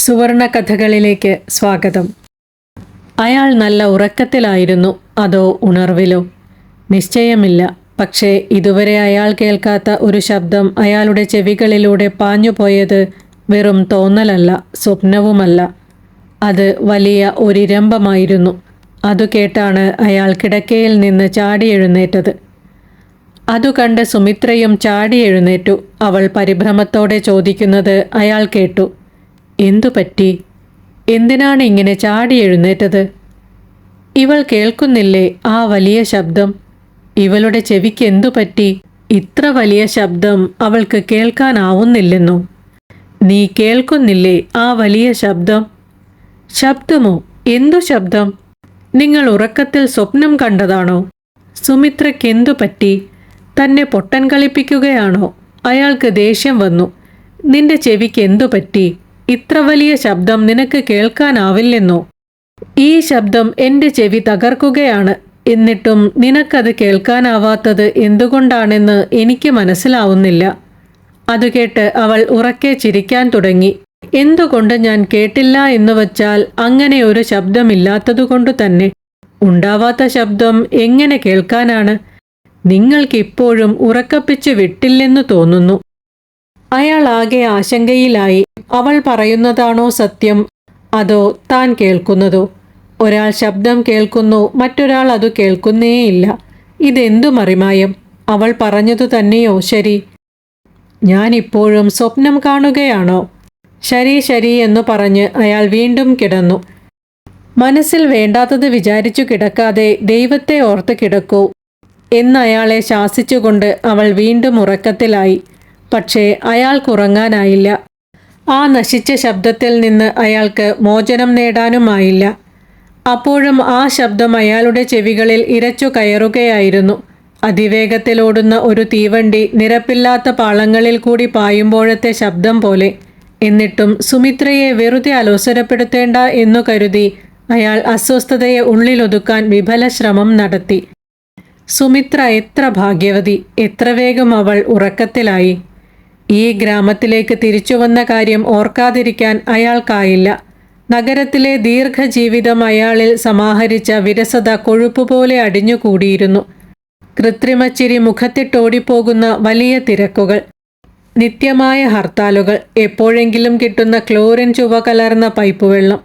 സുവർണ കഥകളിലേക്ക് സ്വാഗതം. അയാൾ നല്ല ഉറക്കത്തിലായിരുന്നു അതോ ഉണർവിലോ? നിശ്ചയമില്ല പക്ഷേ ഇതുവരെ അയാൾ കേൾക്കാത്ത ഒരു ശബ്ദം അയാളുടെ ചെവികളിലൂടെ പാഞ്ഞുപോയത് വെറും തോന്നലല്ല സ്വപ്നവുമല്ല. അത് വലിയ ഒരിരമ്പമായിരുന്നു. അതു കേട്ടാണ് അയാൾ കിടക്കയിൽ നിന്ന് ചാടി എഴുന്നേറ്റത്. അതു കണ്ട് സുമിത്രയും ചാടി എഴുന്നേറ്റു. അവൾ പരിഭ്രമത്തോടെ ചോദിക്കുന്നത് അയാൾ കേട്ടു. എന്തു പറ്റി? എന്തിനാണ് ഇങ്ങനെ ചാടി എഴുന്നേറ്റത്? ഇവൾ കേൾക്കുന്നില്ലേ ആ വലിയ ശബ്ദം? ഇവളുടെ ചെവിക്ക് എന്തു പറ്റി? ഇത്ര വലിയ ശബ്ദം അവൾക്ക് കേൾക്കാനാവുന്നില്ലെന്നു? നീ കേൾക്കുന്നില്ലേ ആ വലിയ ശബ്ദം? ശബ്ദമോ? എന്തു ശബ്ദം? നിങ്ങൾ ഉറക്കത്തിൽ സ്വപ്നം കണ്ടതാണോ? സുമിത്രയ്ക്കെന്തു പറ്റി? തന്നെ പൊട്ടൻ കളിപ്പിക്കുകയാണോ? അയാൾക്ക് ദേഷ്യം വന്നു. നിന്റെ ചെവിക്ക് എന്തു പറ്റി? ഇത്ര വലിയ ശബ്ദം നിനക്ക് കേൾക്കാനാവില്ലെന്നോ? ഈ ശബ്ദം എന്റെ ചെവി തകർക്കുകയാണ്. എന്നിട്ടും നിനക്കത് കേൾക്കാനാവാത്തത് എന്തുകൊണ്ടാണെന്ന് എനിക്ക് മനസ്സിലാവുന്നില്ല. അത് കേട്ട് അവൾ ഉറക്കെ ചിരിക്കാൻ തുടങ്ങി. എന്തുകൊണ്ട് ഞാൻ കേട്ടില്ല എന്ന് വച്ചാൽ അങ്ങനെ ഒരു ശബ്ദമില്ലാത്തതുകൊണ്ട് തന്നെ. ഉണ്ടാവാത്ത ശബ്ദം എങ്ങനെ കേൾക്കാനാണ്? നിങ്ങൾക്കിപ്പോഴും ഉറക്കപ്പിച്ച് വിട്ടില്ലെന്ന് തോന്നുന്നു. അയാൾ ആകെ ആശങ്കയിലായി. അവൾ പറയുന്നതാണോ സത്യം? അതോ താൻ കേൾക്കുന്നതോ? ഒരാൾ ശബ്ദം കേൾക്കുന്നു മറ്റൊരാൾ അത് കേൾക്കുന്നേയില്ല. ഇതെന്തു മറിമായം? അവൾ പറഞ്ഞതു തന്നെയോ? ശരി. ഞാനിപ്പോഴും സ്വപ്നം കാണുകയാണോ? ശരി ശരി എന്ന് പറഞ്ഞ് അയാൾ വീണ്ടും കിടന്നു. മനസ്സിൽ വേണ്ടാത്തത് വിചാരിച്ചു കിടക്കാതെ ദൈവത്തെ ഓർത്ത് കിടക്കൂ. എന്നയാളെ ശാസിച്ചുകൊണ്ട് അവൾ വീണ്ടും ഉറക്കത്തിലായി. പക്ഷേ അയാൾക്കുറങ്ങാനായില്ല ആ നശിച്ച ശബ്ദത്തിൽ നിന്ന് അയാൾക്ക് മോചനം നേടാനുമായില്ല. അപ്പോഴും ആ ശബ്ദം അയാളുടെ ചെവികളിൽ ഇരച്ചു കയറുകയായിരുന്നു. അതിവേഗത്തിലോടുന്ന ഒരു തീവണ്ടി നിരപ്പില്ലാത്ത പാളങ്ങളിൽ കൂടി പായുമ്പോഴത്തെ ശബ്ദം പോലെ. എന്നിട്ടും സുമിത്രയെ വെറുതെ അലോസരപ്പെടുത്തേണ്ട എന്നു കരുതി അയാൾ അസ്വസ്ഥതയെ ഉള്ളിലൊതുക്കാൻ വിഫല ശ്രമം നടത്തി. സുമിത്ര എത്ര ഭാഗ്യവതി എത്ര വേഗം അവൾ ഉറക്കത്തിലായി. ഈ ഗ്രാമത്തിലേക്ക് തിരിച്ചു വന്ന കാര്യം ഓർക്കാതിരിക്കാൻ അയാൾക്കായില്ല. നഗരത്തിലെ ദീർഘജീവിതം അയാളിൽ സമാഹരിച്ച വിരസത കൊഴുപ്പുപോലെ അടിഞ്ഞുകൂടിയിരുന്നു. കൃത്രിമച്ചിരി മുഖത്തിട്ടോടിപ്പോകുന്ന വലിയ തിരക്കുകൾ നിത്യമായ ഹർത്താലുകൾ എപ്പോഴെങ്കിലും കിട്ടുന്ന ക്ലോറിൻ ചുവ കലർന്ന പൈപ്പ് വെള്ളം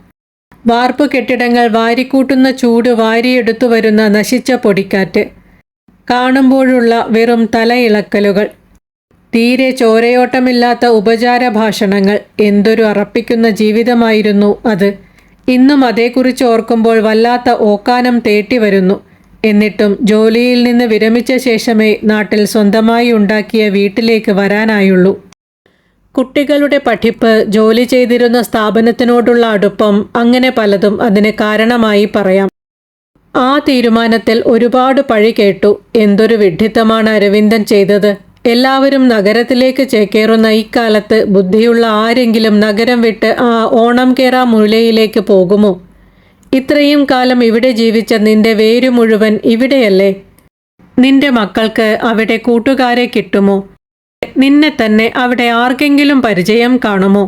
വാർപ്പ് കെട്ടിടങ്ങൾ വാരിക്കൂട്ടുന്ന ചൂട് വാരിയെടുത്തു വരുന്ന നശിച്ച പൊടിക്കാറ്റ് കാണുമ്പോഴുള്ള വെറും തലയിളക്കലുകൾ. തീരെ ചോരയോട്ടമില്ലാത്ത ഉപചാര ഭാഷണങ്ങൾ എന്തൊരു അറപ്പിക്കുന്ന ജീവിതമായിരുന്നു അത്. ഇന്നും അതേക്കുറിച്ച് ഓർക്കുമ്പോൾ വല്ലാത്ത ഓക്കാനം തേട്ടി വരുന്നു. എന്നിട്ടും ജോലിയിൽ നിന്ന് വിരമിച്ച ശേഷമേ നാട്ടിൽ സ്വന്തമായി ഉണ്ടാക്കിയ വീട്ടിലേക്ക് വരാനായുള്ളൂ. കുട്ടികളുടെ പഠിപ്പ് ജോലി ചെയ്തിരുന്ന സ്ഥാപനത്തിനോടുള്ള അടുപ്പം അങ്ങനെ പലതും അതിന് കാരണമായി പറയാം. ആ തീരുമാനത്തിൽ ഒരുപാട് പഴി കേട്ടു. എന്തൊരു വിഡ്ഢിത്തമാണ് അരവിന്ദൻ ചെയ്തത്. എല്ലാവരും നഗരത്തിലേക്ക് ചേക്കേറുന്ന ഇക്കാലത്ത് ബുദ്ധിയുള്ള ആരെങ്കിലും നഗരം വിട്ട് ആ ഓണം കേറ മുലയിലേക്ക് പോകുമോ? ഇത്രയും കാലം ഇവിടെ ജീവിച്ച നിന്റെ വേരു മുഴുവൻ ഇവിടെയല്ലേ? നിന്റെ മക്കൾക്ക് അവിടെ കൂട്ടുകാരെ കിട്ടുമോ? നിന്നെ തന്നെ അവിടെ ആർക്കെങ്കിലും പരിചയം കാണുമോ?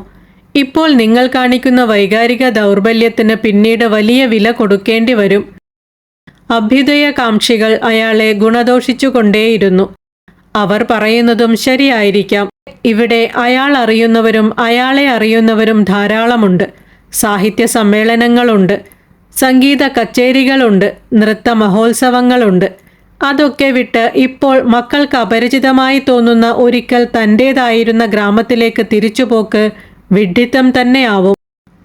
ഇപ്പോൾ നിങ്ങൾ കാണിക്കുന്ന വൈകാരിക ദൗർബല്യത്തിന് പിന്നീട് വലിയ വില കൊടുക്കേണ്ടി വരും. അഭ്യുദയകാംക്ഷികൾ അയാളെ ഗുണദോഷിച്ചുകൊണ്ടേയിരുന്നു. അവർ പറയുന്നതും ശരിയായിരിക്കാം. ഇവിടെ അയാൾ അറിയുന്നവരും അയാളെ അറിയുന്നവരും ധാരാളമുണ്ട്. സാഹിത്യ സമ്മേളനങ്ങളുണ്ട്. സംഗീത കച്ചേരികളുണ്ട്. നൃത്ത മഹോത്സവങ്ങളുണ്ട്. അതൊക്കെ വിട്ട് ഇപ്പോൾ മക്കൾക്ക് അപരിചിതമായി തോന്നുന്ന ഒരിക്കൽ തന്റേതായിരുന്ന ഗ്രാമത്തിലേക്ക് തിരിച്ചുപോക്ക് വിഡ്ഢിത്തം തന്നെയാവും.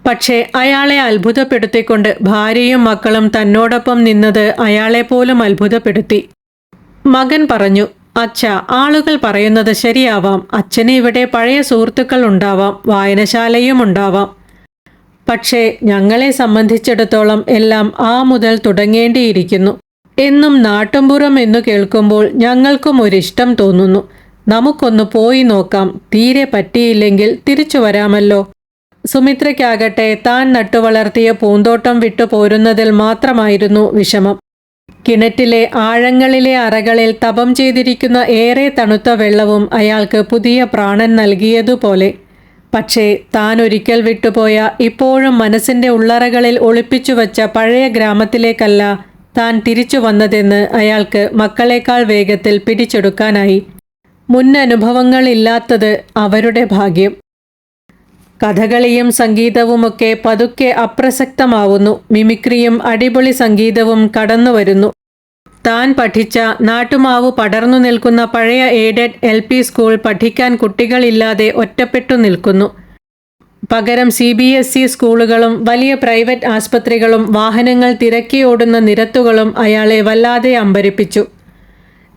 പക്ഷേ അയാളെ അത്ഭുതപ്പെടുത്തിക്കൊണ്ട് ഭാര്യയും മക്കളും തന്നോടൊപ്പം നിന്നത് അയാളെ പോലും അത്ഭുതപ്പെടുത്തി. മകൻ പറഞ്ഞു അച്ഛ ആളുകൾ പറയുന്നത് ശരിയാവാം. അച്ഛന് ഇവിടെ പഴയ സുഹൃത്തുക്കൾ ഉണ്ടാവാം വായനശാലയും ഉണ്ടാവാം. പക്ഷേ ഞങ്ങളെ സംബന്ധിച്ചിടത്തോളം എല്ലാം ആ മുതൽ തുടങ്ങേണ്ടിയിരിക്കുന്നു. എന്നും നാട്ടുംപുറം എന്നു കേൾക്കുമ്പോൾ ഞങ്ങൾക്കും ഒരിഷ്ടം തോന്നുന്നു. നമുക്കൊന്ന് പോയി നോക്കാം. തീരെ പറ്റിയില്ലെങ്കിൽ തിരിച്ചു വരാമല്ലോ. സുമിത്രയ്ക്കാകട്ടെ താൻ നട്ടുവളർത്തിയ പൂന്തോട്ടം വിട്ടു പോരുന്നതിൽ മാത്രമായിരുന്നു വിഷമം. കിണറ്റിലെ ആഴങ്ങളിലെ അറകളിൽ തപം ചെയ്തിരിക്കുന്ന ഏറെ തണുത്ത വെള്ളവും അയാൾക്ക് പുതിയ പ്രാണൻ നൽകിയതുപോലെ. പക്ഷേ താൻ ഒരിക്കൽ വിട്ടുപോയ ഇപ്പോഴും മനസ്സിന്റെ ഉള്ളറകളിൽ ഒളിപ്പിച്ചു വച്ച പഴയ ഗ്രാമത്തിലേക്കല്ല താൻ തിരിച്ചു വന്നതെന്ന് അയാൾക്ക് മക്കളെക്കാൾ വേഗത്തിൽ പിടിച്ചെടുക്കാനായി. മുൻ അനുഭവങ്ങളില്ലാത്തത് അവരുടെ ഭാഗ്യം. കഥകളിയും സംഗീതവുമൊക്കെ പതുക്കെ അപ്രസക്തമാവുന്നു. മിമിക്രിയും അടിപൊളി സംഗീതവും കടന്നുവരുന്നു. താൻ പഠിച്ച നാട്ടുമാവ് പടർന്നു നിൽക്കുന്ന പഴയ എയ്ഡഡ് എൽ പി സ്കൂൾ പഠിക്കാൻ കുട്ടികളില്ലാതെ ഒറ്റപ്പെട്ടു നിൽക്കുന്നു. പകരം സി ബി എസ് ഇ സ്കൂളുകളും വലിയ പ്രൈവറ്റ് ആസ്പത്രികളും വാഹനങ്ങൾ തിരക്കിയോടുന്ന നിരത്തുകളും അയാളെ വല്ലാതെ അമ്പരിപ്പിച്ചു.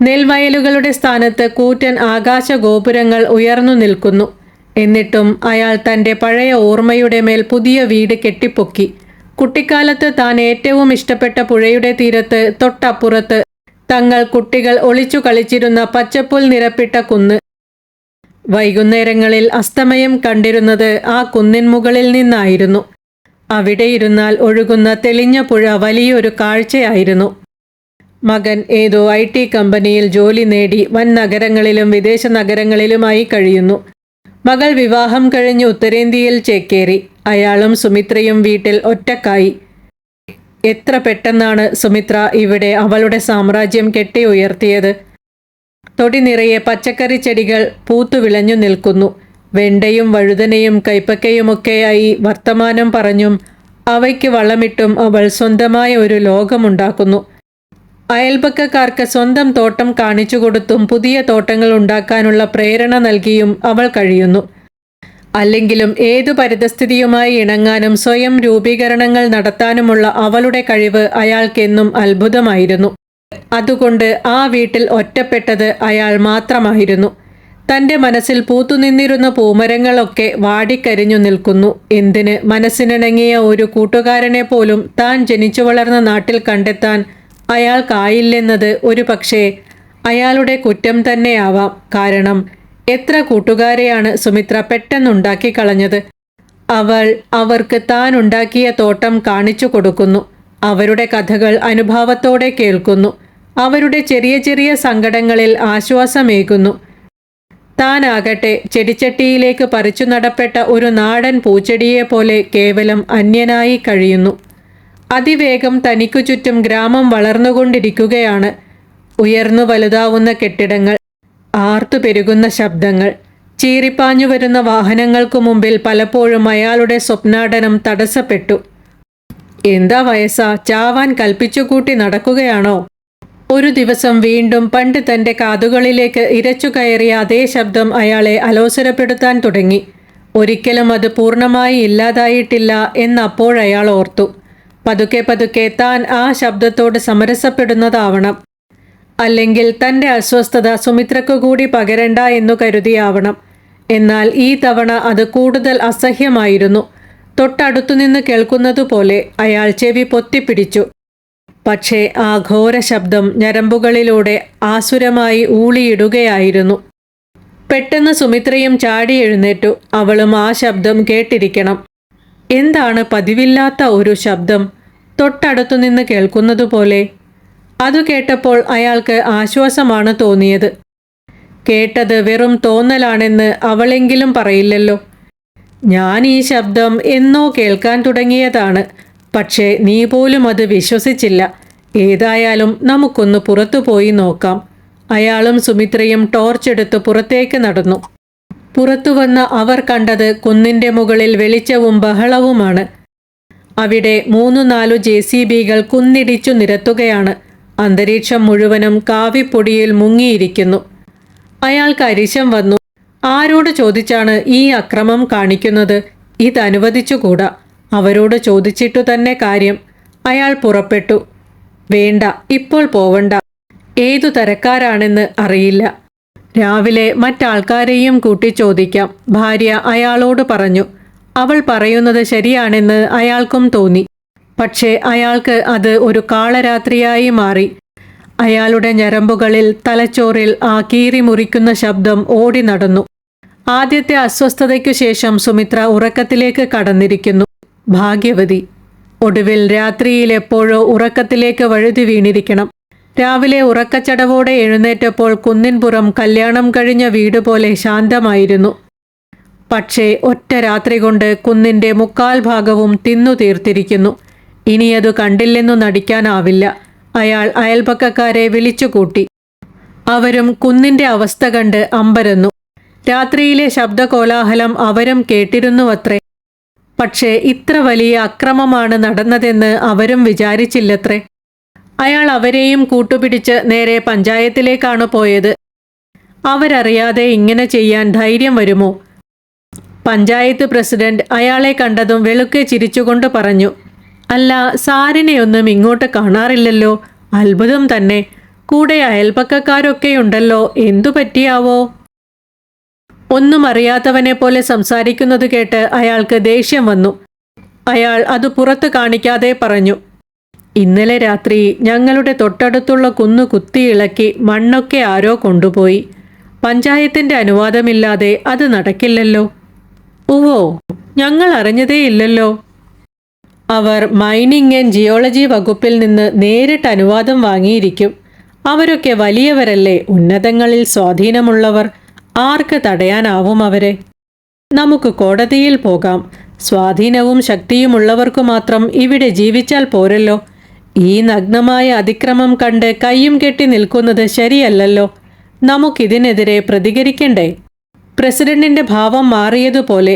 നെൽവയലുകളുടെ സ്ഥാനത്ത് കൂറ്റൻ ആകാശ ഗോപുരങ്ങൾ ഉയർന്നു നിൽക്കുന്നു. എന്നിട്ടും അയാൾ തന്റെ പഴയ ഓർമ്മയുടെ മേൽ പുതിയ വീട് കെട്ടിപ്പൊക്കി. കുട്ടിക്കാലത്ത് താൻ ഏറ്റവും ഇഷ്ടപ്പെട്ട പുഴയുടെ തീരത്ത് തൊട്ടപ്പുറത്ത് തങ്ങൾ കുട്ടികൾ ഒളിച്ചു കളിച്ചിരുന്ന പച്ചപ്പുൽ നിരപ്പിട്ട കുന്ന്. വൈകുന്നേരങ്ങളിൽ അസ്തമയം കണ്ടിരുന്നത് ആ കുന്നിൻ മുകളിൽ നിന്നായിരുന്നു. അവിടെ ഇരുന്നാൽ ഒഴുകുന്ന തെളിഞ്ഞ പുഴ വലിയൊരു കാഴ്ചയായിരുന്നു. മകൻ ഏതോ ഐ കമ്പനിയിൽ ജോലി നേടി വൻ നഗരങ്ങളിലും വിദേശ നഗരങ്ങളിലുമായി കഴിയുന്നു. മകൾ വിവാഹം കഴിഞ്ഞ് ഉത്തരേന്ത്യയിൽ ചേക്കേറി. അയാളും സുമിത്രയും വീട്ടിൽ ഒറ്റക്കായി. എത്ര പെട്ടെന്നാണ് സുമിത്ര ഇവിടെ അവളുടെ സാമ്രാജ്യം കെട്ടി ഉയർത്തിയത് തൊടി നിറയെ പച്ചക്കറി ചെടികൾ പൂത്തു വിളഞ്ഞു നിൽക്കുന്നു. വെണ്ടയും വഴുതനയും കൈപ്പക്കയുമൊക്കെയായി വർത്തമാനം പറഞ്ഞും അവയ്ക്ക് വളമിട്ടും അവൾ സ്വന്തമായ ഒരു ലോകമുണ്ടാക്കുന്നു. അയൽപക്കക്കാർക്ക് സ്വന്തം തോട്ടം കാണിച്ചു കൊടുത്തും പുതിയ തോട്ടങ്ങൾ ഉണ്ടാക്കാനുള്ള പ്രേരണ നൽകിയും അവൾ കഴിയുന്നു. അല്ലെങ്കിലും ഏതു പരിതസ്ഥിതിയുമായി ഇണങ്ങാനും സ്വയം രൂപീകരണങ്ങൾ നടത്താനുമുള്ള അവളുടെ കഴിവ് അയാൾക്കെന്നും അത്ഭുതമായിരുന്നു. അതുകൊണ്ട് ആ വീട്ടിൽ ഒറ്റപ്പെട്ടത് അയാൾ മാത്രമായിരുന്നു. തന്റെ മനസ്സിൽ പൂത്തുനിന്നിരുന്ന പൂമരങ്ങളൊക്കെ വാടിക്കരിഞ്ഞു നിൽക്കുന്നു. എന്തിന് മനസ്സിനിണങ്ങിയ ഒരു കൂട്ടുകാരനെ പോലും താൻ ജനിച്ചു വളർന്ന നാട്ടിൽ കണ്ടെത്താൻ അയാൾക്കായില്ലെന്നത് ഒരു പക്ഷേ അയാളുടെ കുറ്റം തന്നെയാവാം. കാരണം എത്ര കൂട്ടുകാരെയാണ് സുമിത്ര പെട്ടെന്നുണ്ടാക്കി കളഞ്ഞത്? അവൾ അവർക്ക് താൻ ഉണ്ടാക്കിയ തോട്ടം കാണിച്ചു കൊടുക്കുന്നു. അവരുടെ കഥകൾ അനുഭാവത്തോടെ കേൾക്കുന്നു. അവരുടെ ചെറിയ ചെറിയ സങ്കടങ്ങളിൽ ആശ്വാസമേകുന്നു. താനാകട്ടെ ചെടിച്ചട്ടിയിലേക്ക് പറിച്ചു നടപ്പെട്ട ഒരു നാടൻ പൂച്ചെടിയെ പോലെ കേവലം അന്യനായി കഴിയുന്നു. അതിവേഗം തനിക്കു ചുറ്റും ഗ്രാമം വളർന്നുകൊണ്ടിരിക്കുകയാണ്. ഉയർന്നു വലുതാവുന്ന കെട്ടിടങ്ങൾ ആർത്തു പെരുകുന്ന ശബ്ദങ്ങൾ ചീറിപ്പാഞ്ഞു വരുന്ന വാഹനങ്ങൾക്കു മുമ്പിൽ പലപ്പോഴും അയാളുടെ സ്വപ്നാടനം തടസ്സപ്പെട്ടു. എന്താ വയസ്സാ? ചാവാൻ കൽപ്പിച്ചുകൂട്ടി നടക്കുകയാണോ? ഒരു ദിവസം വീണ്ടും പണ്ട് തന്റെ കാതുകളിലേക്ക് ഇരച്ചു കയറിയ അതേ ശബ്ദം അയാളെ അലോസരപ്പെടുത്താൻ തുടങ്ങി. ഒരിക്കലും അത് പൂർണമായി ഇല്ലാതായിട്ടില്ല എന്നപ്പോഴയാൾ ഓർത്തു. പതുക്കെ പതുക്കെ താൻ ആ ശബ്ദത്തോട് സമരസപ്പെടുന്നതാവണം. അല്ലെങ്കിൽ തന്റെ അസ്വസ്ഥത സുമിത്രക്കു കൂടി പകരണ്ട എന്നു കരുതിയാവണം. എന്നാൽ ഈ തവണ അത് കൂടുതൽ അസഹ്യമായിരുന്നു. തൊട്ടടുത്തുനിന്ന് കേൾക്കുന്നതുപോലെ അയാൾ ചെവി പൊത്തിപ്പിടിച്ചു. പക്ഷേ ആ ഘോര ശബ്ദം ഞരമ്പുകളിലൂടെ ആസുരമായി ഊളിയിടുകയായിരുന്നു. പെട്ടെന്ന് സുമിത്രയും ചാടി എഴുന്നേറ്റു. അവളും ആ ശബ്ദം കേട്ടിരിക്കണം. എന്താണ് പതിവില്ലാത്ത ഒരു ശബ്ദം? തൊട്ടടുത്തുനിന്ന് കേൾക്കുന്നതുപോലെ. അതു കേട്ടപ്പോൾ അയാൾക്ക് ആശ്വാസമാണ് തോന്നിയത്. കേട്ടത് വെറും തോന്നലാണെന്ന് അവളെങ്കിലും പറയില്ലല്ലോ. ഞാൻ ഈ ശബ്ദം എന്നോ കേൾക്കാൻ തുടങ്ങിയതാണ്. പക്ഷേ നീ പോലും അത് വിശ്വസിച്ചില്ല. ഏതായാലും നമുക്കൊന്ന് പുറത്തു പോയി നോക്കാം. അയാളും സുമിത്രയും ടോർച്ചെടുത്ത് പുറത്തേക്ക് നടന്നു. പുറത്തു വന്ന അവർ കണ്ടത് കുന്നിന്റെ മുകളിൽ വെളിച്ചവും ബഹളവുമാണ്. അവിടെ മൂന്നു നാലു ജെ സി ബികൾ കുന്നിടിച്ചു നിരത്തുകയാണ്. അന്തരീക്ഷം മുഴുവനും കാവിപ്പൊടിയിൽ മുങ്ങിയിരിക്കുന്നു. അയാൾക്ക് അരിശം വന്നു. ആരോട് ചോദിച്ചാണ് ഈ അക്രമം കാണിക്കുന്നത്? ഇതനുവദിച്ചുകൂടാ. അവരോട് ചോദിച്ചിട്ടു തന്നെ കാര്യം. അയാൾ പുറപ്പെട്ടു. വേണ്ട ഇപ്പോൾ പോവണ്ട. ഏതു തരക്കാരാണെന്ന് അറിയില്ല. രാവിലെ മറ്റാൾക്കാരെയും കൂട്ടി ചോദിക്കാം. ഭാര്യ അയാളോട് പറഞ്ഞു അവൾ പറയുന്നത് ശരിയാണെന്ന് അയാൾക്കും തോന്നി. പക്ഷേ അയാൾക്ക് അത് ഒരു കാളരാത്രിയായി മാറി. അയാളുടെ ഞരമ്പുകളിൽ തലച്ചോറിൽ ആ കീറി മുറിക്കുന്ന ശബ്ദം ഓടി നടന്നു. ആദ്യത്തെ അസ്വസ്ഥതയ്ക്കു ശേഷം സുമിത്ര ഉറക്കത്തിലേക്ക് കടന്നിരിക്കുന്നു. ഭാഗ്യവതി ഒടുവിൽ രാത്രിയിൽ എപ്പോഴോ ഉറക്കത്തിലേക്ക് വഴുതി വീണിരിക്കണം. രാവിലെ ഉറക്കച്ചടവോടെ എഴുന്നേറ്റപ്പോൾ കുന്നിൻപുറം കല്യാണം കഴിഞ്ഞ വീട് പോലെ ശാന്തമായിരുന്നു. പക്ഷേ ഒറ്റ രാത്രി കൊണ്ട് കുന്നിന്റെ മുക്കാൽ ഭാഗവും തിന്നു തീർത്തിരിക്കുന്നു. ഇനിയതു കണ്ടില്ലെന്നു നടിക്കാനാവില്ല. അയാൾ അയൽപക്കക്കാരെ വിളിച്ചുകൂട്ടി. അവരും കുന്നിന്റെ അവസ്ഥ കണ്ട് അമ്പരന്നു. രാത്രിയിലെ ശബ്ദകോലാഹലം അവരും കേട്ടിരുന്നുവത്രേ. പക്ഷേ ഇത്ര വലിയ അക്രമമാണ് നടന്നതെന്ന് അവരും വിചാരിച്ചില്ലത്രേ. അയാൾ അവരെയും കൂട്ടുപിടിച്ച് നേരെ പഞ്ചായത്തിലേക്കാണ് പോയത്. അവരറിയാതെ ഇങ്ങനെ ചെയ്യാൻ ധൈര്യം വരുമോ? പഞ്ചായത്ത് പ്രസിഡന്റ് അയാളെ കണ്ടതും വെളുക്കെ ചിരിച്ചുകൊണ്ട് പറഞ്ഞു അല്ല സാരിനെയൊന്നും ഇങ്ങോട്ട് കാണാറില്ലല്ലോ. അത്ഭുതം തന്നെ. കൂടെ അയൽപ്പക്കക്കാരൊക്കെയുണ്ടല്ലോ എന്തു പറ്റിയാവോ? ഒന്നും അറിയാത്തവനെ പോലെ സംസാരിക്കുന്നത് കേട്ട് അയാൾക്ക് ദേഷ്യം വന്നു. അയാൾ അത് പുറത്ത് കാണിക്കാതെ പറഞ്ഞു ഇന്നലെ രാത്രി ഞങ്ങളുടെ തൊട്ടടുത്തുള്ള കുന്നു കുത്തിയിളക്കി മണ്ണൊക്കെ ആരോ കൊണ്ടുപോയി. പഞ്ചായത്തിന്റെ അനുവാദമില്ലാതെ അത് നടക്കില്ലല്ലോ. ഉവോ ഞങ്ങൾ അറിഞ്ഞതേയില്ലല്ലോ. അവർ മൈനിങ് ആൻഡ് ജിയോളജി വകുപ്പിൽ നിന്ന് നേരിട്ട് അനുവാദം വാങ്ങിയിരിക്കും. അവരൊക്കെ വലിയവരല്ലേ ഉന്നതങ്ങളിൽ സ്വാധീനമുള്ളവർ. ആർക്ക് തടയാനാവും അവരെ? നമുക്ക് കോടതിയിൽ പോകാം. സ്വാധീനവും ശക്തിയുമുള്ളവർക്ക് മാത്രം ഇവിടെ ജീവിച്ചാൽ പോരല്ലോ. ഈ നഗ്നമായ അതിക്രമം കണ്ട് കൈയും കെട്ടി നിൽക്കുന്നത് ശരിയല്ലല്ലോ. നമുക്കിതിനെതിരെ പ്രതികരിക്കണ്ടേ? പ്രസിഡന്റിന്റെ ഭാവം മാറിയതുപോലെ.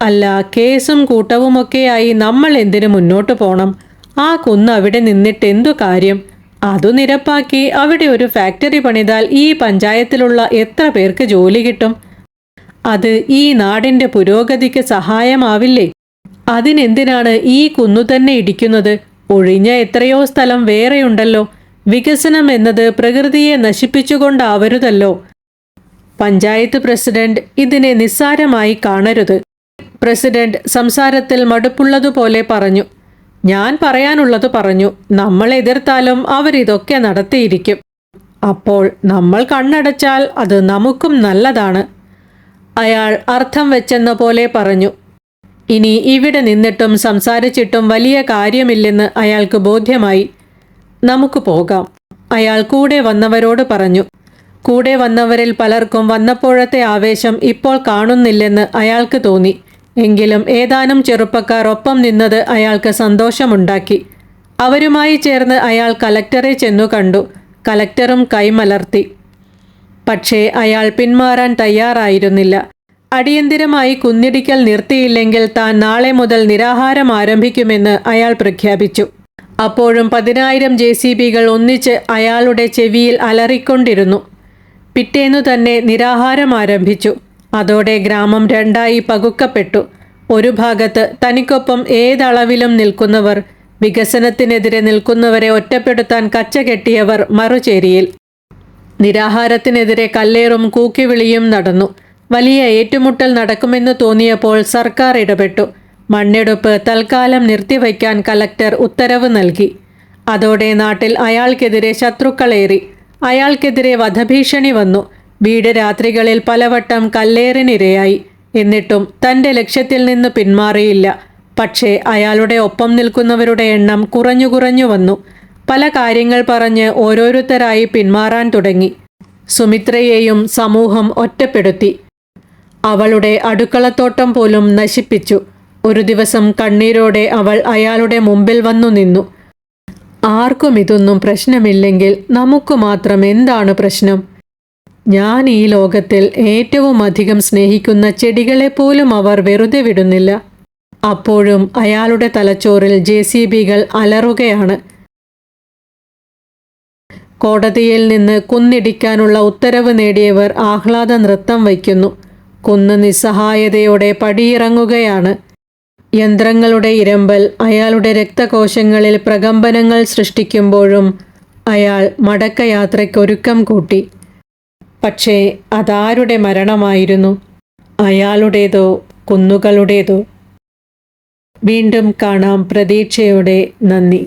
അല്ല കേസും കൂട്ടവുമൊക്കെയായി നമ്മൾ എന്തിനു മുന്നോട്ട് പോണം? ആ കുന്ന് അവിടെ നിന്നിട്ട് എന്തു കാര്യം? അതു നിരപ്പാക്കി അവിടെ ഒരു ഫാക്ടറി പണിതാൽ ഈ പഞ്ചായത്തിലുള്ള എത്ര പേർക്ക് ജോലി കിട്ടും? അത് ഈ നാടിന്റെ പുരോഗതിക്ക് സഹായമാവില്ലേ? അതിനെന്തിനാണ് ഈ കുന്നു തന്നെ ഇടിക്കുന്നത്? ഒഴിഞ്ഞ എത്രയോ സ്ഥലം വേറെയുണ്ടല്ലോ. വികസനം എന്നത് പ്രകൃതിയെ നശിപ്പിച്ചുകൊണ്ടാവരുതല്ലോ. പഞ്ചായത്ത് പ്രസിഡന്റ് ഇതിനെ നിസ്സാരമായി കാണരുത്. പ്രസിഡന്റ് സംസാരത്തിൽ മടുപ്പുള്ളതുപോലെ പറഞ്ഞു. ഞാൻ പറയാനുള്ളത് പറഞ്ഞു നമ്മൾ എതിർത്താലും അവരിതൊക്കെ നടത്തിയിരിക്കും. അപ്പോൾ നമ്മൾ കണ്ണടച്ചാൽ അത് നമുക്കും നല്ലതാണ്. അയാൾ അർത്ഥം വെച്ചെന്ന പോലെ പറഞ്ഞു. ഇനി ഇവിടെ നിന്നിട്ടും സംസാരിച്ചിട്ടും വലിയ കാര്യമില്ലെന്ന് അയാൾക്ക് ബോധ്യമായി. നമുക്ക് പോകാം. അയാൾ കൂടെ വന്നവരോട് പറഞ്ഞു. കൂടെ വന്നവരിൽ പലർക്കും വന്നപ്പോഴത്തെ ആവേശം ഇപ്പോൾ കാണുന്നില്ലെന്ന് അയാൾക്ക് തോന്നി. എങ്കിലും ഏതാനും ചെറുപ്പക്കാർ ഒപ്പം നിന്നത് അയാൾക്ക് സന്തോഷമുണ്ടാക്കി. അവരുമായി ചേർന്ന് അയാൾ കലക്ടറെ ചെന്നു കണ്ടു. കലക്ടറും കൈമലർത്തി. പക്ഷേ അയാൾ പിന്മാറാൻ തയ്യാറായിരുന്നില്ല. അടിയന്തിരമായി കുന്നിടിക്കൽ നിർത്തിയില്ലെങ്കിൽ താൻ നാളെ മുതൽ നിരാഹാരം ആരംഭിക്കുമെന്ന് അയാൾ പ്രഖ്യാപിച്ചു. അപ്പോഴും പതിനായിരം ജെ സി ബികൾ ഒന്നിച്ച് അയാളുടെ ചെവിയിൽ അലറിക്കൊണ്ടിരുന്നു. പിറ്റേന്നു തന്നെ നിരാഹാരം ആരംഭിച്ചു. അതോടെ ഗ്രാമം രണ്ടായി പകുക്കപ്പെട്ടു. ഒരു ഭാഗത്ത് തനിക്കൊപ്പം ഏതളവിലും നിൽക്കുന്നവർ വികസനത്തിനെതിരെ നിൽക്കുന്നവരെ ഒറ്റപ്പെടുത്താൻ കച്ചകെട്ടിയവർ മറുചേരിയിൽ. നിരാഹാരത്തിനെതിരെ കല്ലേറും കൂക്കിവിളിയും നടന്നു. വലിയ ഏറ്റുമുട്ടൽ നടക്കുമെന്ന് തോന്നിയപ്പോൾ സർക്കാർ ഇടപെട്ടു. മണ്ണെടുപ്പ് തൽക്കാലം നിർത്തിവയ്ക്കാൻ കലക്ടർ ഉത്തരവ് നൽകി. അതോടെ നാട്ടിൽ അയാൾക്കെതിരെ ശത്രുക്കളേറി. അയാൾക്കെതിരെ വധഭീഷണി വന്നു. വീട് രാത്രികളിൽ പലവട്ടം കല്ലേറിനിരയായി. എന്നിട്ടും തന്റെ ലക്ഷ്യത്തിൽ നിന്ന് പിന്മാറിയില്ല. പക്ഷേ അയാളുടെ ഒപ്പം നിൽക്കുന്നവരുടെ എണ്ണം കുറഞ്ഞു കുറഞ്ഞു വന്നു. പല കാര്യങ്ങൾ പറഞ്ഞ് ഓരോരുത്തരായി പിന്മാറാൻ തുടങ്ങി. സുമിത്രയെയും സമൂഹം ഒറ്റപ്പെടുത്തി. അവളുടെ അടുക്കളത്തോട്ടം പോലും നശിപ്പിച്ചു. ഒരു ദിവസം കണ്ണീരോടെ അവൾ അയാളുടെ മുമ്പിൽ വന്നു നിന്നു. ആർക്കും ഇതൊന്നും പ്രശ്നമില്ലെങ്കിൽ നമുക്ക് മാത്രം എന്താണ് പ്രശ്നം? ഞാൻ ഈ ലോകത്തിൽ ഏറ്റവും അധികം സ്നേഹിക്കുന്ന ചെടികളെ പോലും അവർ വെറുതെ വിടുന്നില്ല. അപ്പോഴും അയാളുടെ തലച്ചോറിൽ ജെ സി ബികൾ അലറുകയാണ്. കോടതിയിൽ നിന്ന് കുന്നിടിക്കാനുള്ള ഉത്തരവ് നേടിയവർ ആഹ്ലാദ നൃത്തം വയ്ക്കുന്നു. കുന്ന് നിസ്സഹായതയോടെ പടിയിറങ്ങുകയാണ്. യന്ത്രങ്ങളുടെ ഇരമ്പൽ അയാളുടെ രക്തകോശങ്ങളിൽ പ്രകമ്പനങ്ങൾ സൃഷ്ടിക്കുമ്പോഴും അയാൾ മടക്കയാത്രയ്ക്കൊരുക്കം കൂട്ടി. പക്ഷേ അതാരുടെ മരണമായിരുന്നു? അയാളുടേതോ കുന്നുകളുടേതോ? വീണ്ടും കാണാം പ്രതീക്ഷയോടെ നന്ദി.